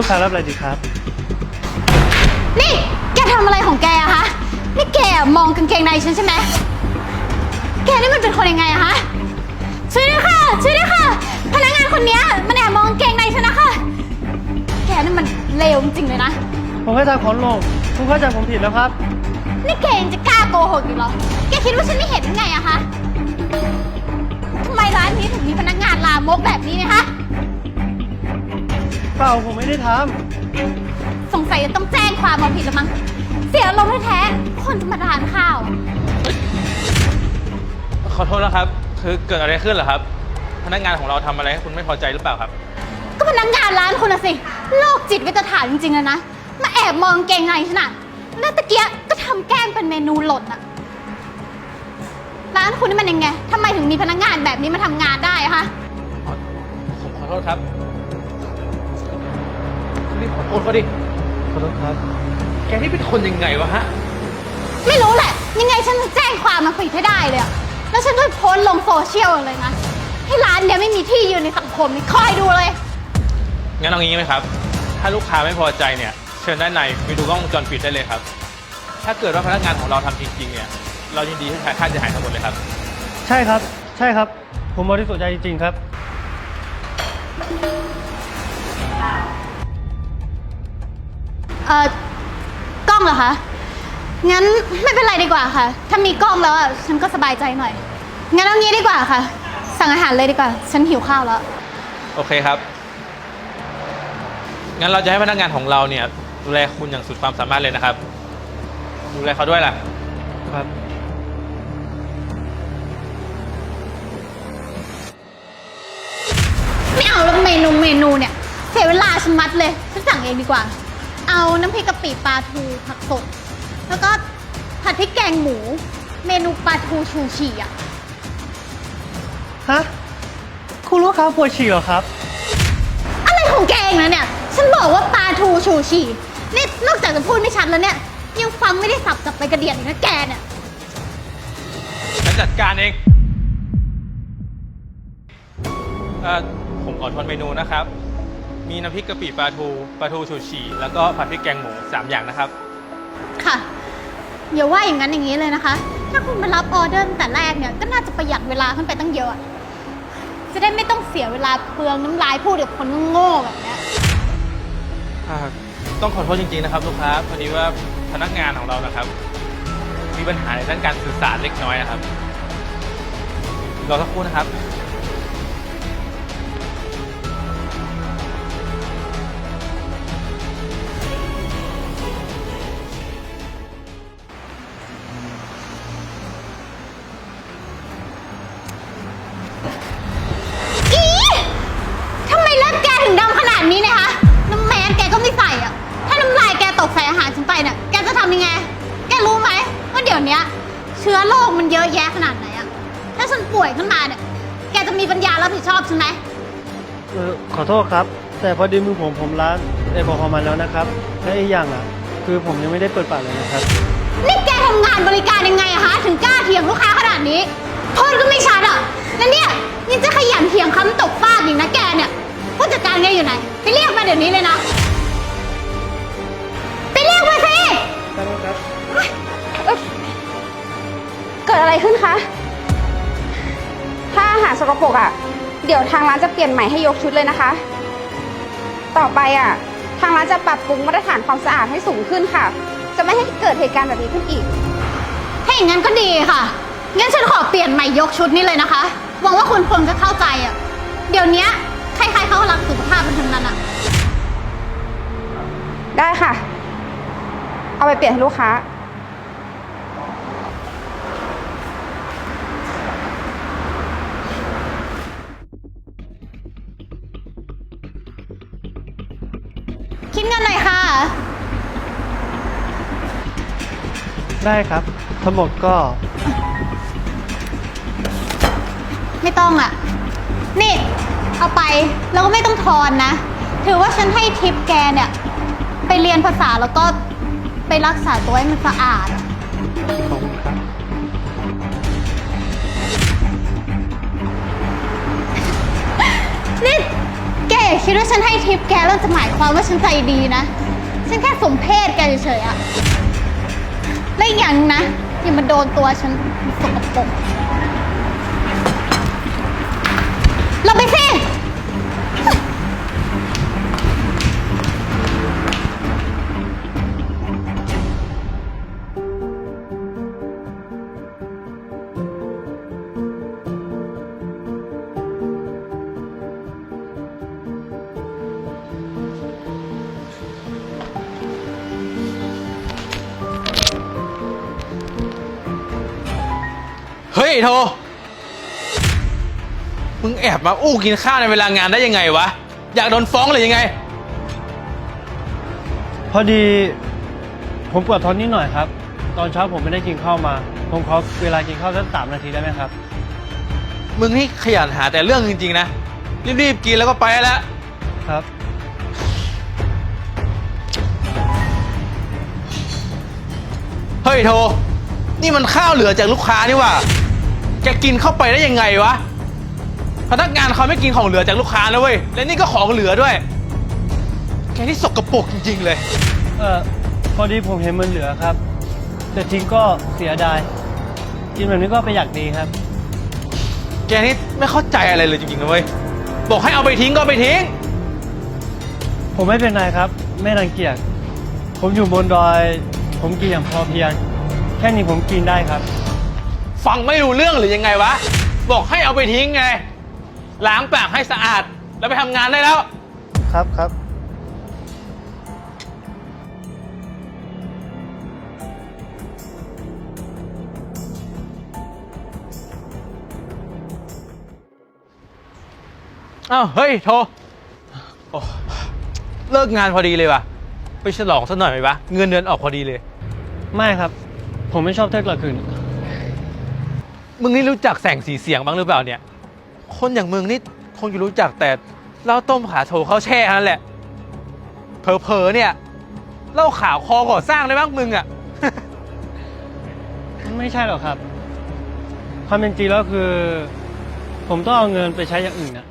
คุณลูกค้ารับอะไรดีครับ นี่แกทำอะไรของแกอะคะนี่แกมองกางเกงในฉันใช่ไหมแกนี่มันเป็นคนยังไงอะคะช่วยด้วยค่ะช่วยด้วยค่ะ พนักงานคนเนี้ยมันแอบมองกางเกงในฉันนะคะแกนี่มันเลวจริงๆเลยนะ ผมแค่ทำขนลงคุณเข้าใจผมผิดแล้วครับ นี่แกยังจะกล้าโกหกอีกเหรอ แกคิดว่าฉันไม่เห็นหรือไงอะคะทำไมร้านนี้ถึงมีพนักงานลามกแบบนี้เนะคะ เปล่าผมไม่ได้ทสงสัยจะต้องแจ้งความเอาผิดแล้วมั้ง เสียลมณ์แท้ๆคนจะมาทานข้าวอะขอโทษนะครับ คือเกิดอะไรขึ้นเหรอครับ พนักงานของเราทำอะไรให้คุณไม่พอใจหรือเปล่าครับ ก็พนักงานร้านคุณนะสิโรคจิตวิตฐานจริงๆเลยนะ มาแอบมองเกงในฉันอะแล้วตะเกียก็ทำแกล้งเป็นเมนูหล่นอะร้านคุณนี่มันยังไงทำไมถึงมีพนักงานแบบนี้มาทำงานได้อะคะ ผมขอโทษครับรีบ ขอโทษเขาดิำขอโทษครับ แกนี่เป็นคนยังไงวะฮะ ไม่รู้แหละ ยังไงฉันจะแจ้งความมาผิดให้ได้เลยอะแล้วฉันก็โพสต์ลงโซเชียลเลยนะให้ร้านเนี้ยไม่มีที่ยืนในสังคมนี่คอยดูเลย งั้นเอางี้ไหมครับ ถ้าลูกค้าไม่พอใจเนี่ย เชิญด้านในไปดูกล้องวงจรปิดได้เลยครับ ถ้าเกิดว่าพนักงานของเราทำจริงๆเนี่ย เรายินดีให้จ่ายค่าเสียหายทั้งหมดเลยครับ ใช่ครับ ใช่ครับ ผมบริสุทธิ์ใจจริงๆครับ เอ่อกล้องเหรอคะ งั้นไม่เป็นไรดีกว่าค่ะ ถ้ามีกล้องแล้วอะฉันก็สบายใจหน่อย งั้นเอางี้ดีกว่าค่ะ สั่งอาหารเลยดีกว่า ฉันหิวข้าวแล้ว โอเคครับ งั้นเราจะให้พนักงานของเราเนี่ย ดูแลคุณอย่างสุดความสามารถเลยนะครับ ดูแลเขาด้วยล่ะ ครับ ไม่เอาแล้วเมนูเมนูเนี่ย เสียเวลาฉันมัดเลย ฉันสั่งเองดีกว่า เอาน้ำพริกกะปิปลาทูผักสด แล้วก็ผัดพริกแกงหมู เมนูปลาทูชูชีอะ ฮะ คุณลูกค้าปวดฉี่เหรอครับ อะไรของแกเองนะเนี่ย ฉันบอกว่าปลาทูชูชีนี่นอกจากจะพูดไม่ชัดแล้วเนี่ย ยังฟังไม่ได้สับจับไปกระเดียดอีกนะแกเนี่ย ฉันจัดการเอง เอ่อ ผมขอทวนเมนูนะครับ มีน้ำพริกกะปิปลาทูปลาทูชูชีแล้วก็ผัดพริกแกงหมูสามอย่างนะครับ ค่ะอย่าว่าอย่างนั้นอย่างนี้เลยนะคะ ถ้าคุณมารับออเดอร์ตั้งแต่แรกเนี่ยก็น่าจะประหยัดเวลาขึ้นไปตั้งเยอะ จะได้ไม่ต้องเสียเวลาเปลืองน้ำลายพูดกับคนโง่ๆแบบเนี้ยอ่าต้องขอโทษจริงๆนะครับลูกค้าพอดีว่าพนักงานของเรานะครับ มีปัญหาในด้านการสื่อสารเล็กน้อยนะครับรอสักครู่นะครับารับผิดชอบฉันไหม เออขอโทษครับ แต่พอดีมือผมผมล้างแอลกอฮอล์มาแล้วนะครับและอีกอย่างอะ คือผมยังไม่ได้เปิดปากเลยนะครับ นี่แกทำงานบริการยังไงอะคะถึงกล้าเถียงลูกค้าขนาดนี้พูดก็ไม่ชัดอะแล้วเนี่ยยังจะขยันเถียงคำตกฟากอีกนะแกเนี่ยผู้จัดการแกอยู่ไหน ไปเรียกมาเดี๋ยวนี้เลยนะ ไปเรียกมาสิ ครับ เกิดอะไรขึ้นคะ ถ้าอาหารสกปรกอะ่ะ เดี๋ยวทางร้านจะเปลี่ยนใหม่ให้ยกชุดเลยนะคะ ต่อไปอะ่ะ ทางร้านจะปรับปรุงมาตรฐานความสะอาดให้สูงขึ้นค่ะ จะไม่ให้เกิดเหตุการณ์แบบนี้ขึ้นอีก ถ้าอย่างนั้นก็ดีค่ะ งั้นฉันขอเปลี่ยนใหม่ยกชุดนี้เลยนะคะ หวังว่าคุณพลจะเข้าใจอะเดี๋ยวเนี้ยใครๆเขาก็รักสุขภาพกันทั้งนั้นอะได้ค่ะ เอาไปเปลี่ยนให้ลูกค้า ได้ครับ ทั้งหมดก็ ไม่ต้องอะนี่ เอาไปแล้วก็ไม่ต้องทอนนะ ถือว่าฉันให้ทิปแกเนี่ย ไปเรียนภาษาแล้วก็ไปรักษาตัวให้มันสะอาดอะขอบคุณครับ นี่แกอย่าคิดคิดว่าฉันให้ทิปแกแล้วจะหมายความว่าฉันใจดีนะ ฉันแค่สมเพศแกเฉยๆอะ และอีกอย่างนะอย่ามาโดนตัวฉันสกปรกเราไปสิ เฮ้ยโทมึงแอบมาอู้กินข้าวในเวลางานได้ยังไงวะ อยากโดนฟ้องหรือยังไง พอดีผมปวดท้องนิดหน่อยครับ ตอนเช้าผมไม่ได้กินข้าวมา ผมขอเวลากินข้าวสักสามนาทีได้ไหมครับ มึงนี่ขยันหาแต่เรื่องจริงๆนะ รีบๆกินแล้วก็ไปแล้ว ครับ เฮ้ยโท นี่มันข้าวเหลือจากลูกค้านี่หว่า แกกินเข้าไปได้ยังไงวะ พนักงานเขาไม่กินของเหลือจากลูกค้านะเว้ย และนี่ก็ของเหลือด้วย แกนี่สกปรกจริงๆเลย เออพอดีผมเห็นมันเหลือครับ แต่ทิ้งก็เสียดาย กินแบบนี้ก็ประหยัดดีครับ แกนี่ไม่เข้าใจอะไรเลยจริงๆนะเว้ย บอกให้เอาไปทิ้งก็เอาไปทิ้ง ผมไม่เป็นไรครับ ไม่รังเกียจผมอยู่บนดอย ผมกินอย่างพอเพียง แค่นี้ผมกินได้ครับ ฟังไม่รู้เรื่องหรือยังไงวะ บอกให้เอาไปทิ้งไง ล้างปากให้สะอาด แล้วไปทำงานได้แล้ว ครับครับ อ้าว เฮ้ย โทโอ้เลิกงานพอดีเลยว่ะ ไปฉลองสักหน่อยไหมวะ เงินเดือนออกพอดีเลย ไม่ครับ ผมไม่ชอบเที่ยวกลางคืน มึงนี่รู้จักแสงสีเสียงบ้างหรือเปล่าเนี่ย คนอย่างมึงนี่คงจะรู้จักแต่เหล้าต้มขาโถข้าวแช่นั่นแหละ เผลอๆเนี่ยเหล้าขาวคอก่อสร้างได้บ้างมึงอะ ไม่ใช่หรอกครับ ความเป็นจริงแล้วคือ ผมต้องเอาเงินไปใช้อย่างอื่นอะ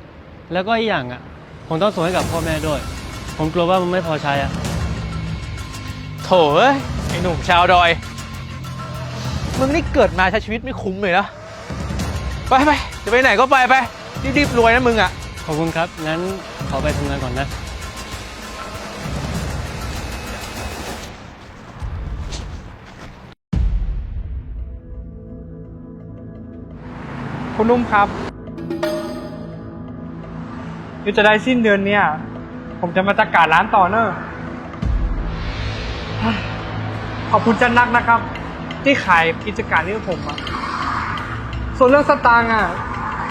แล้วก็อีกอย่างอะผมต้องส่งให้กับพ่อแม่ด้วย ผมกลัวว่ามันไม่พอใช้อะโถเอ้ยไอหนุ่มชาวดอย มึงนี่เกิดมาใช้ชีวิตไม่คุ้มเลยนะ ไปไปจะไปไหนก็ไปไปรีบๆรวยนะมึงอะ ขอบคุณครับ งั้นขอไปทำงานก่อนนะ คุณนุ่มครับเดี๋ยวจะได้สิ้นเดือนเนี่ย ผมจะมาจัดการร้านต่อเนอะเฮ้ยขอบคุณจันนักนะครับ ที่ขายกิจการนี้ให้ผมอะ ส่วนเรื่องสตางค์อะ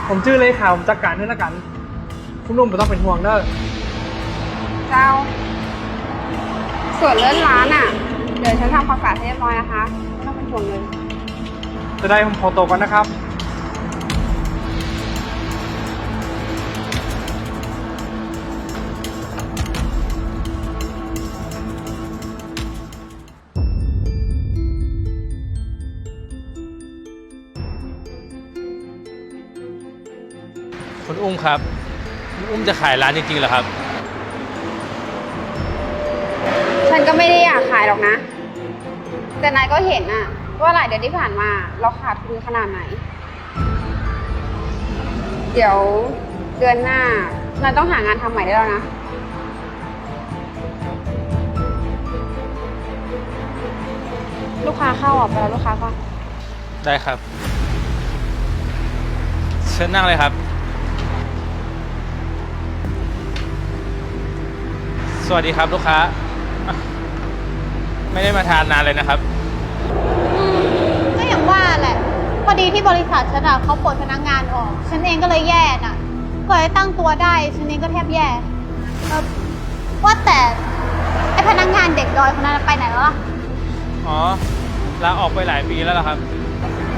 ผมชื่อเลขาผมจัดการให้ละกัน คุณนุ่มไม่ต้องเป็นห่วงเนอะเจ้า ส่วนเรื่องร้านอะ เดี๋ยวฉันทำความสะอาดให้เรียบร้อยนะคะไม่ต้องเป็นห่วงเลย จะได้ผมขอตัวก่อนนะครับ คุณอุ้มครับคุณอุ้มจะขายร้านจริงๆเหรอครับ ฉันก็ไม่ได้อยากขายหรอกนะ แต่นายก็เห็นอะว่าหลายเดือนที่ผ่านมา เราขาดทุนขนาดไหน เดี๋ยวเดือนหน้านายต้องหางานทำใหม่ได้แล้วนะ ลูกค้าเข้าอะไปแล้วลูกค้าก่อน ได้ครับเชิญนั่งเลยครับ สวัสดีครับลูกค้าอะไม่ได้มาทานนานเลยนะครับก็อย่างว่าแหละ พอดีที่บริษัทฉันอะเขาปลดพนักงานออก ฉันเองก็เลยแย่น่ะกว่าจะตั้งตัวได้ ฉันเองก็แทบแย่เออว่าแต่ไอพนักงานเด็กดอยคนนั้นไปไหนแล้วล่ะ อ๋อลาออกไปหลายปีแล้วล่ะครับ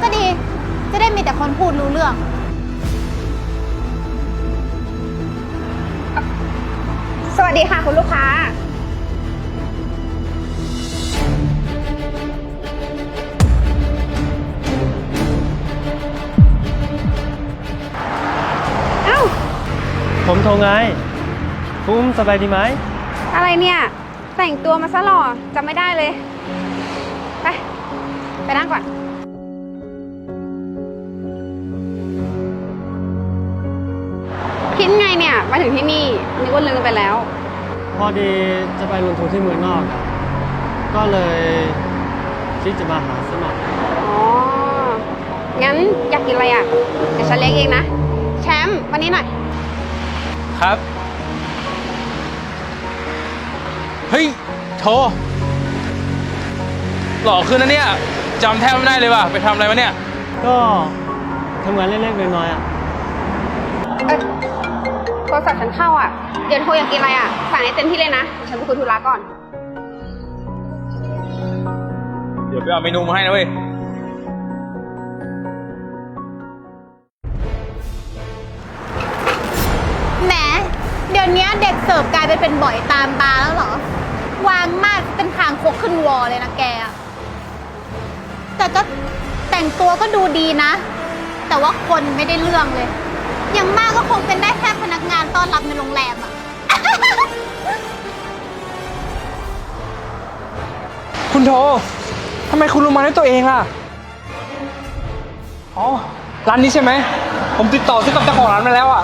ก็ดี จะได้มีแต่คนพูดรู้เรื่อง สวัสดีค่ะคุณลูกค้า เอ้า ผมโทรไงคุณอุ้มสบายดีไหม อะไรเนี่ย แต่งตัวมาซะหล่อจำไม่ได้เลย ไป ไปนั่งก่อน มาถึงที่นี่นึกว่าลืมไปแล้ว พอดีจะไปลงทุนที่เมืองนอกอะก็เลยคิดจะมาหาสมัครอ๋อ งั้นอยากกินอะไรอะ เดี๋ยวฉันเลี้ยงเองนะ แชมป์วันนี้หน่อย ครับ เฮ้ยโทรหล่อขึ้นนะเนี่ยจำแทบไม่ได้เลยว่ะไปทำอะไรมาเนี่ย ก็ทำงานเล็กๆน้อยๆอะเอ้ยโทรศัพท์ฉันเข้าอะ เดี๋ยวโทรอยากกินอะไรอะ สั่งให้เต็มที่เลยนะฉันไปคุยธุระก่อน เดี๋ยวไปเอาเมนูมาให้นะเว้ย แหม เดี๋ยวนี้เด็กเสิร์ฟกลายไปเป็นบ่อยตามบาร์แล้วเหรอ วางมากเป็นทางคกขึ้นวอเลยนะแกอะแต่ก็แต่งตัวก็ดูดีนะ แต่ว่าคนไม่ได้เรื่องเลย อย่างมากก็คงเป็นได้แค่พนักงานต้อนรับในโรงแรมอะคุณโททำไมคุณรู้มาด้วยตัวเองล่ะ อ๋อ ร้านนี้ใช่ไหม ผมติดต่อซื้อกับเจ้าของร้านมาแล้วอะ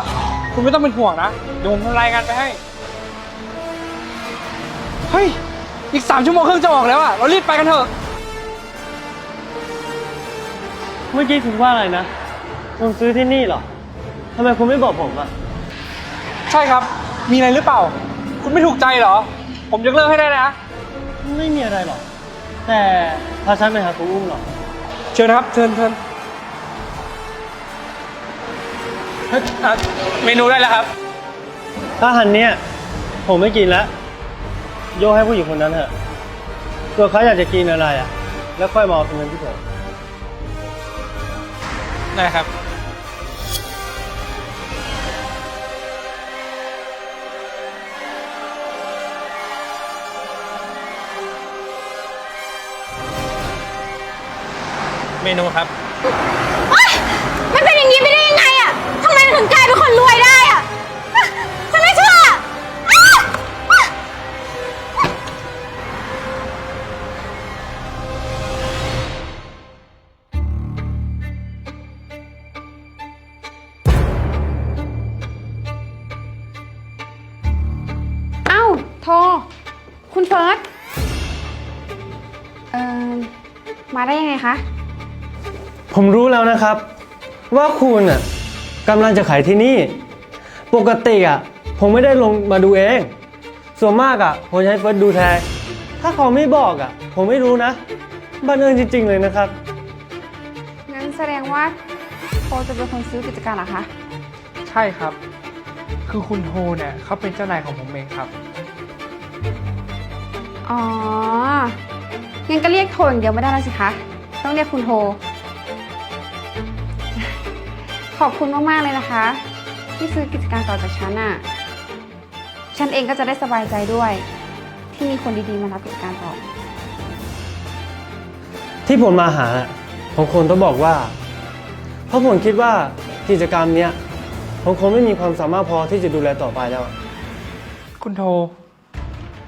คุณไม่ต้องเป็นห่วงนะ เดี๋ยวผมทำรายงานไปให้ เฮ้ย อีกสามชั่วโมงครึ่งจะออกแล้วอะ เรารีบไปกันเถอะ เมื่อกี้คุณว่าอะไรนะ คุณซื้อที่นี่เหรอ ทำไมคุณไม่บอกผมอะใช่ครับ มีอะไรหรือเปล่า คุณไม่ถูกใจเหรอ ผมยกเลิกให้ได้นะ ไม่มีอะไรหรอก แต่พาฉันไปหาคุณอุ้มหรอกเชิญนะครับ เชิญเชิญเฮ้ยอะเมนูได้แล้วครับอาหารเนี้ยผมไม่กินแล้ว โยกให้ผู้หญิงคนนั้นเถอะส่วนเขาอยากจะกินอะไรอะแล้วค่อยมาเอาตรงเงินที่ผม ได้ครับ เมนูครับ เฮ้ยมันเป็นอย่างนี้ไปได้ยังไงอะทำไมมันถึงกลายเป็นคนรวยได้อะอะฉันไม่เชื่ออะอะอะเอ้าโทรคุณเฟิร์สเอ่อมาได้ยังไงคะ ผมรู้แล้วนะครับ ว่าคุณอะกำลังจะขายที่นี่ ปกติอะผมไม่ได้ลงมาดูเอง ส่วนมากอะผมจะให้เฟิร์สดูแทนถ้าเขาไม่บอกอะ ผมไม่รู้นะบังเอิญจริง ๆ เลยนะครับ งั้นแสดงว่าโทรจะเป็นคนซื้อกิจการเหรอคะ ใช่ครับ คือคุณโทเนี่ยเขาเป็นเจ้านายของผมเองครับ อ๋อ งั้นก็เรียกโทรอย่างเดียวไม่ได้แล้วสิคะ ต้องเรียกคุณโทร ขอบคุณมาก ๆ เลยนะคะ ที่ซื้อกิจการต่อจากฉันน่ะ ฉันเองก็จะได้สบายใจด้วย ที่มีคนดีๆมารับกิจการต่อ ที่ผมมาหาอะผมคงต้องบอกว่า เพราะผมคิดว่ากิจกรรมเนี้ยผมคงไม่มีความสามารถพอที่จะดูแลต่อไปแล้วอะคุณโท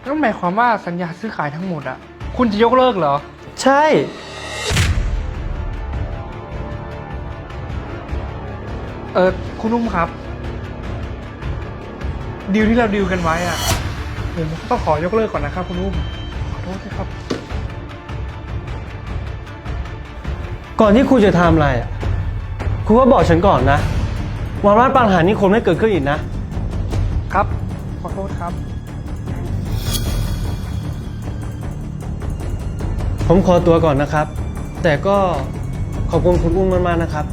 นั่นหมายความว่าสัญญาซื้อขายทั้งหมดอะคุณจะยกเลิกเหรอ ใช่ เออคุณนุ่มครับ ดีลที่เราดีลกันไว้อะผมต้องขอยกเลิกก่อนนะครับ คุณนุ่มขอโทษด้วยครับ ก่อนที่คุณจะทำอะไรอะคุณก็บอกฉันก่อนนะหวังว่าปัญหานี้คงไม่เกิดขึ้นอีกนะ ครับ ขอโทษครับ ผมขอตัวก่อนนะครับ แต่ก็ขอบคุณคุณอุ้มมากๆนะครับ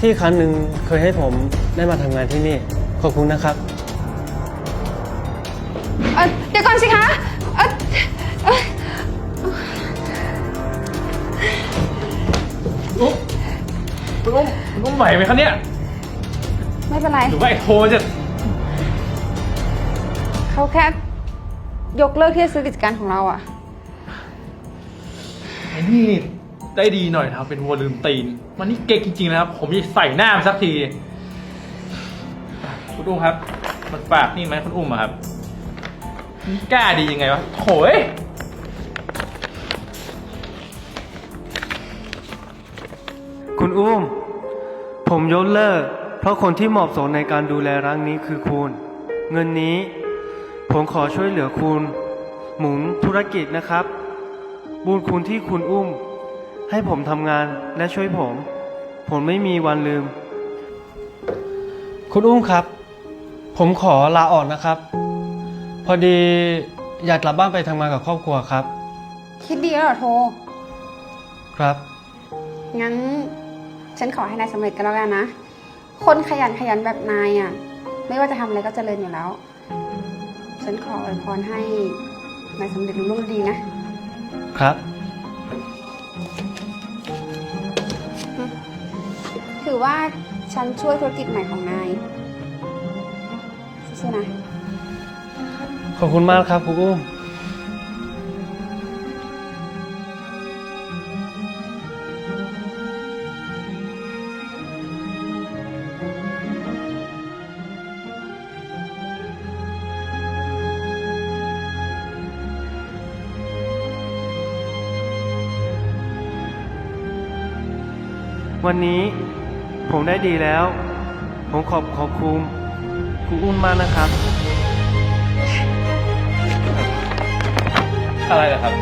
ที่ครั้งหนึ่งเคยให้ผมได้มาทำงานที่นี่ ขอบคุณนะครับ เออเดี๋ยวก่อนสิคะเออเอ้ยคุณอุ้มคุณอุ้มไหวไหมครับเนี่ย ไม่เป็นไร หรือว่าไอ้โทรจะเขาแค่ยกเลิกที่จะซื้อกิจการของเราอะไอ้นี่ ได้ดีหน่อยนะครับ เป็นวัวลืมตีน มันนี่เก๊กจริงๆนะครับ ผมจะใส่หน้ามันสักที คุณอุ้มครับมันฝากนี่ไหมคุณอุ้มอะครับกล้าดียังไงวะโถยคุณอุ้ม ผมยกเลิก เพราะคนที่เหมาะสมในการดูแลร้านนี้คือคุณ เงินนี้ ผมขอช่วยเหลือคุณ หมุนธุรกิจนะครับ บุญคุณที่คุณอุ้ม ให้ผมทำงานและช่วยผม ผมไม่มีวันลืม คุณอุ้มครับ ผมขอลาออกนะครับ พอดีอยากกลับบ้านไปทำงานกับครอบครัวครับ คิดดีแล้วเหรอโท ครับ งั้นฉันขอให้นายสำเร็จกันแล้วกันนะ คนขยันขยันแบบนายอะ ไม่ว่าจะทำอะไรก็เจริญอยู่แล้ว ฉันขออวยพรให้นายสำเร็จรุ่งเรืองดีนะ ครับ อว่าฉันช่วยธุรกิจใหม่ของนายสู้ๆนะ ขอบคุณมากครับคุณอุ้ม วันนี้ ผมได้ดีแล้ว ผมขอบขอบคุณครูอุ้มมากนะครับ อะไรล่ะครับ